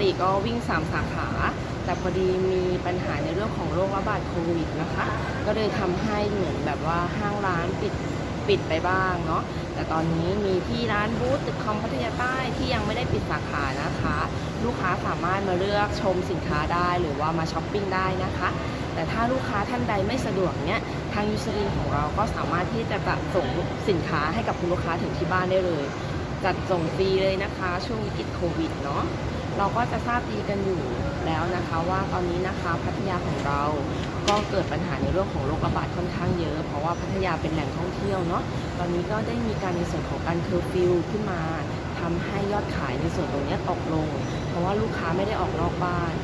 ติก็วิ่ง 3 สาขา แต่พอดีมีปัญหาในเรื่องของโรคระบาดโควิดนะคะ ก็เลยทำให้เหมือนแบบว่าห้างร้านปิดปิดไปบ้างเนาะ แต่ตอนนี้มีที่ร้านบูธตึกคอมพัทยาใต้ที่ยังไม่ได้ปิดสาขานะคะ ลูกค้าสามารถมาเลือกชมสินค้าได้หรือว่ามาช้อปปิ้งได้นะคะ แต่ถ้าลูกค้าท่านใดไม่สะดวกเนี้ยทางยูซรีนของเราก็สามารถที่จะส่งสินค้าให้กับคุณลูกค้าถึงที่บ้านได้เลย จัดส่งฟรีเลยนะคะ ช่วงวิกฤตโควิดเนาะเราก็จะทราบดีกันอยู่แล้วนะคะ ว่าตอนนี้นะคะพัทยาของเราก็เกิดปัญหาในเรื่องของโรคระบาดค่อนข้างเยอะ เพราะว่าพัทยาเป็นแหล่งท่องเที่ยวเนาะตอนนี้ก็ได้มีการในส่วนของการเคอร์ฟิวขึ้นมาทำให้ยอดขายในส่วนตรงนี้ตกลง เพราะว่าลูกค้าไม่ได้ออกนอกบ้าน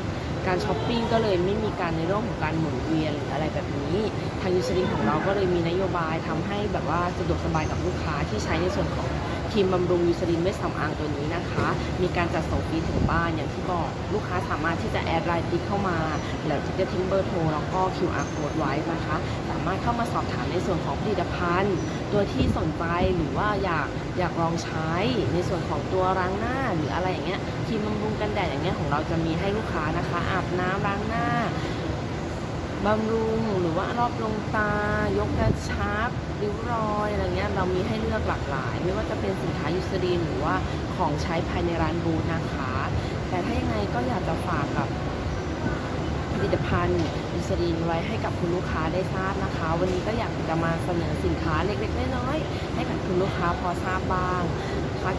การช้อปปิ้งก็เลยไม่มีการในเรื่องของการหมุนเวียนหรืออะไรแบบนี้ ทางยูซรีของเราก็เลยมีนโยบายทำให้แบบว่าสะดวกสบายกับลูกค้าที่ใช้ในส่วนของ ครีมบำรุงยูซรินเม็ดสำอางตัวนี้นะคะ มีการจัดส่งฟรีถึงบ้านอย่างที่บอกลูกค้าสามารถที่จะแอดไลน์ติ๊กเข้ามา แล้วจะทิ้งเบอร์โทรแล้วก็ QR code ไว้นะคะ สามารถเข้ามาสอบถามในส่วนของผลิตภัณฑ์ ตัวที่สนใจหรือว่าอยากอยากลองใช้ในส่วนของตัวล้างหน้าหรืออะไรอย่างเงี้ยครีมบำรุงกันแดดอย่างเงี้ยของเราจะมีให้ลูกค้านะคะ อาบน้ำล้างหน้า บำรุงหรือว่ารอบลงตา ยกกระชับริ้วรอยอะไรเงี้ยเรามีให้เลือกหลากหลาย ไม่ว่าจะเป็นสินค้ายูสรีนหรือว่าของใช้ภายในร้านบูธนะคะ แต่ถ้ายังไงก็อยากจะฝากกับผลิตภัณฑ์ยูสรีนไว้ให้กับคุณลูกค้าได้ทราบนะคะ วันนี้ก็อยากจะมาเสนอสินค้าเล็กๆน้อยๆให้กับคุณลูกค้าพอทราบบ้าง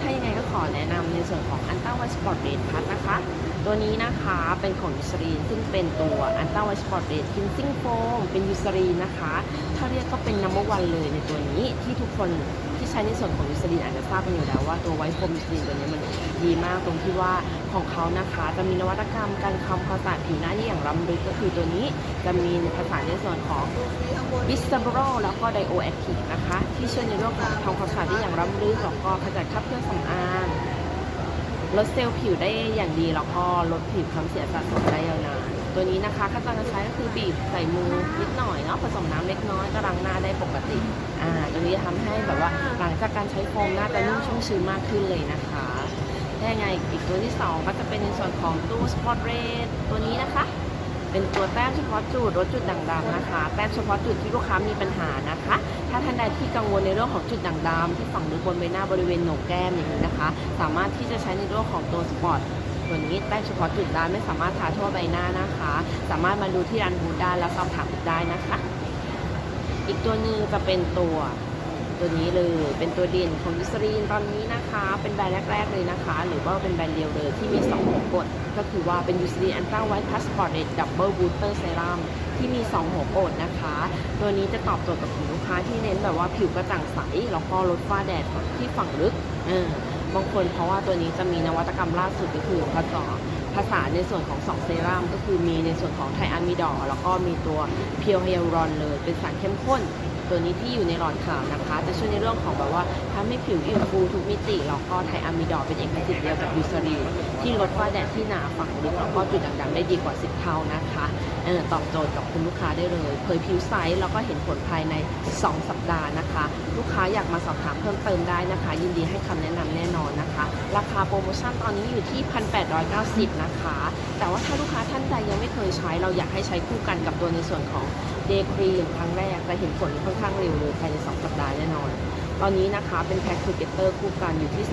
ถ้ายังไงก็ขอแนะนำในส่วนของอันต้าวัสปอร์ตเรดพัทนะคะ ตัวนี้นะคะเป็นของยูซรีนซึ่งเป็นตัวอันต้าไวสปอร์ตเรดคินซิ่งโฟมเป็นยูซรีนนะคะ ถ้าเรียกก็เป็นนัมเบอร์วันเลยในตัวนี้ที่ทุกคนที่ใช้ในส่วนของยูซรีนอาจจะทราบกันอยู่แล้วว่าตัวไวท์โฟมยูซรีนตัวนี้มันดีมากตรงที่ว่าของเขานะคะจะมีนวัตกรรมการทำความสะอาดผิวหน้าที่อย่างล้ำลึกก็คือตัวนี้จะมีภาษาในส่วนของบิสเตอรแล้วก็ไดโอแอคทีฟนะคะที่ช่วยในเรื่องของทำความสะอาดได้อย่างล้ำลึกแล้วก็ขจัดคราบเครื่องสำอางลดเซลล์ผิวได้อย่างดีแล้วก็ลดผิวความเสียสะสมได้ยาวนาน ตัวนี้นะคะขั้นตอนการใช้ก็คือบีบใส่มือนิดหน่อยเนาะผสมน้ำเล็กน้อยก็ล้างหน้าได้ปกติอ่าตัวนี้จะทำให้แบบว่าหลังจากการใช้โฟมหน้าจะนุ่มชุ่มชื้นมากขึ้นเลยนะคะถ้ไงอีกตัวที่สองก็จะเป็นในส่วนของตู้สปอตเรดตัวนี้นะคะ เป็นตัวแต้มเฉพาะจุดลดจุดด่างดำนะคะ แต้มเฉพาะจุดที่ลูกค้ามีปัญหานะคะ ถ้าท่านใดที่กังวลในเรื่องของจุดด่างดำที่ฝังลึกบนใบหน้าบริเวณโหนกแก้มอย่างนี้นะคะ สามารถที่จะใช้ในเรื่องของตัวสปอต วนี้แต้เฉพาะจุดได้ไม่สามารถทาทั่วใบหน้านะคะ สามารถมาดูที่ร้านบูธได้แล้วสอบถามได้นะคะ อีกตัวนึงจะเป็นตัวตัวนี้เลยเป็นตัวเด่นของยูซรีนตอนนี้นะคะ เป็นแบรนด์แรก ๆ เลยนะคะ หรือว่าเป็นแบรนด์เดียวเลยที่มี2หัวกด ก็คือว่าเป็นยูซรีนอันต้าไวท์พาสปอร์ตเรดดับเบิลบูสเตอร์เซรั่มที่มี 2 หัวกดนะคะ ตัวนี้จะตอบโจทย์กับกลุ่มลูกค้าที่เน้นแบบว่าผิวกระจ่างใส แล้วก็ลดฝ้าแดดที่ฝั่งลึกเออ บางคน เพราะว่าตัวนี้จะมีนวัตกรรมล่าสุดก็คือผสมผสานในส่วนของ2เซรั่มก็คือมีในส่วนของไทอะมิดอแล้วก็มีตัวเพียวไฮยาลูรอนเลยเป็นสารเข้มข้น ตัวนี้ที่อยู่ในหลอดขาวนะคะ จะช่วยในเรื่องของแบบว่าทำให้ผิวอิ่มฟูทุกมิติ แล้วก็ไทอะมิดอเป็นเอกสิทธิ์เดียวกับยูซารีที่ลดฝ้าแดดที่หนาฝังลึกแล้วก็จุดด่างๆได้ดีกว่า 10 เท่านะคะ ออตอบโจทย์กับคุณลูกค้าได้เลย เผยผิวใสแล้วก็เห็นผลภายใน 2 สัปดาห์นะคะ ลูกค้าอยากมาสอบถามเพิ่มเติมได้นะคะ ยินดีให้คำแนะนำแน่นอนนะคะ ราคาโปรโมชั่นตอนนี้อยู่ที่ 1,890 นะคะ แต่ว่าถ้าลูกค้าท่านใดยังไม่เคยใช้ เราอยากให้ใช้คู่กันกับตัวในส่วนของเดย์ครีมครั้งแรกจะเห็นผลค่อนข้างเร็วเลยภายใน 2 สัปดาห์แน่นอนตอนนี้นะคะเป็นแพ็คทูเกเตอร์คู่กันอยู่ที่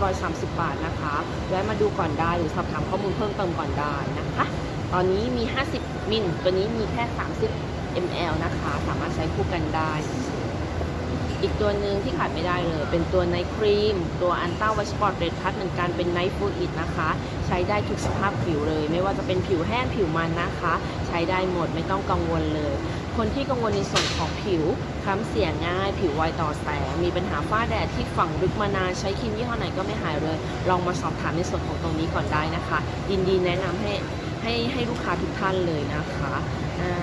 2,930 บาทนะคะ แวะมาดูก่อนได้หรือสอบถามข้อมูลเพิ่มเติมก่อนได้นะคะ ตอนนี้มี 50 มิล ตัวนี้มีแค่ 30 ml นะคะ สามารถใช้คู่กันได้ อีกตัวหนึ่งที่ขาดไม่ได้เลย เป็นตัวไนท์ครีม ตัวอันต้าไวสปอร์ตเรดพัทเหมือนกันเป็นไนท์ฟูดอิดนะคะ ใช้ได้ทุกสภาพผิวเลย ไม่ว่าจะเป็นผิวแห้งผิวมันนะคะ ใช้ได้หมดไม่ต้องกังวลเลย คนที่กังวลในส่วนของผิวคล้ำเสียง่าย ผิวไวต่อแสง มีปัญหาฝ้าแดดที่ฝังลึกมานาน ใช้ครีมยี่ห้อไหนก็ไม่หายเลย ลองมาสอบถามในส่วนของตรงนี้ก่อนได้นะคะยินดีแนะนำให้ ให้ให้ลูกค้าทุกท่านเลยนะคะอ่า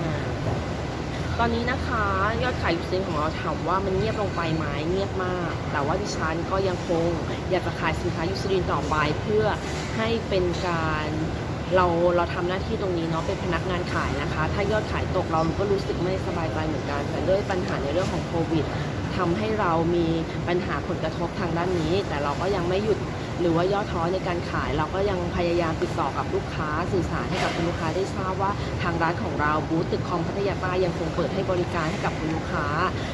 ตอนนี้นะคะยอดขายยูซินของเราถามว่ามันเงียบลงไปไหมเงียบมาก แต่ว่าดิฉันก็ยังคงอยากจะขายสินค้ายูซินต่อไปเพื่อให้เป็นการเราเราทำหน้าที่ตรงนี้เนาะเป็นพนักงานขายนะคะ ถ้ายอดขายตกเราก็รู้สึกไม่สบายใจเหมือนกัน แต่ด้วยปัญหาในเรื่องของโควิดทำให้เรามีปัญหาผลกระทบทางด้านนี้ แต่เราก็ยังไม่หยุด หรือว่าย่อท้อในการขาย เราก็ยังพยายามติดต่อกับลูกค้าสื่อสารให้กับคุณลูกค้าได้ทราบว่าทางร้านของเราบูธตึกคอมพัทยาใต้ยังคงเปิดให้บริการให้กับคุณลูกค้า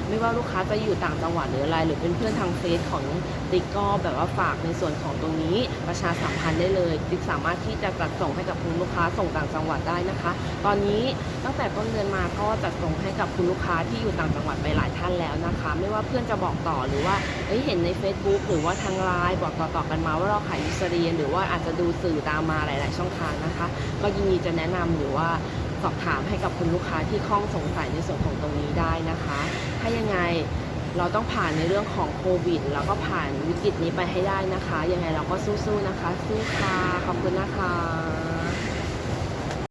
ไม่ว่าลูกค้าจะอยู่ต่างจังหวัดหรืออะไร หรือเป็นเพื่อนทางเฟซของติ๊กก็แบบว่าฝากในส่วนของตรงนี้ประชาสัมพันธ์ได้เลยติ๊กสามารถที่จะจัดส่งให้กับคุณลูกค้าส่งต่างจังหวัดได้นะคะ ตอนนี้ตั้งแต่ต้นเดือนมาก็จัดส่งให้กับคุณลูกค้าที่อยู่ต่างจังหวัดไปหลายท่านแล้วนะคะ ไม่ว่าเพื่อนจะบอกต่อหรือว่าเเห็นใน Facebook หรือว่าทางไลน์บอกต่อๆกันมาว่าเราขายยูสเรียน หรือว่าอาจจะดูสื่อตามมาหลาย ๆ ช่องทางนะคะ ก็ยินดีจะแนะนำหรือว่าสอบถามให้กับคุณลูกค้าที่ข้องสงสัยในส่วนของตรงนี้ได้นะคะ ถ้ายังไงเราต้องผ่านในเรื่องของโควิด แล้วก็ผ่านวิกฤตนี้ไปให้ได้นะคะ ยังไงเราก็สู้ๆนะคะสู้ค่ะขอบคุณนะคะ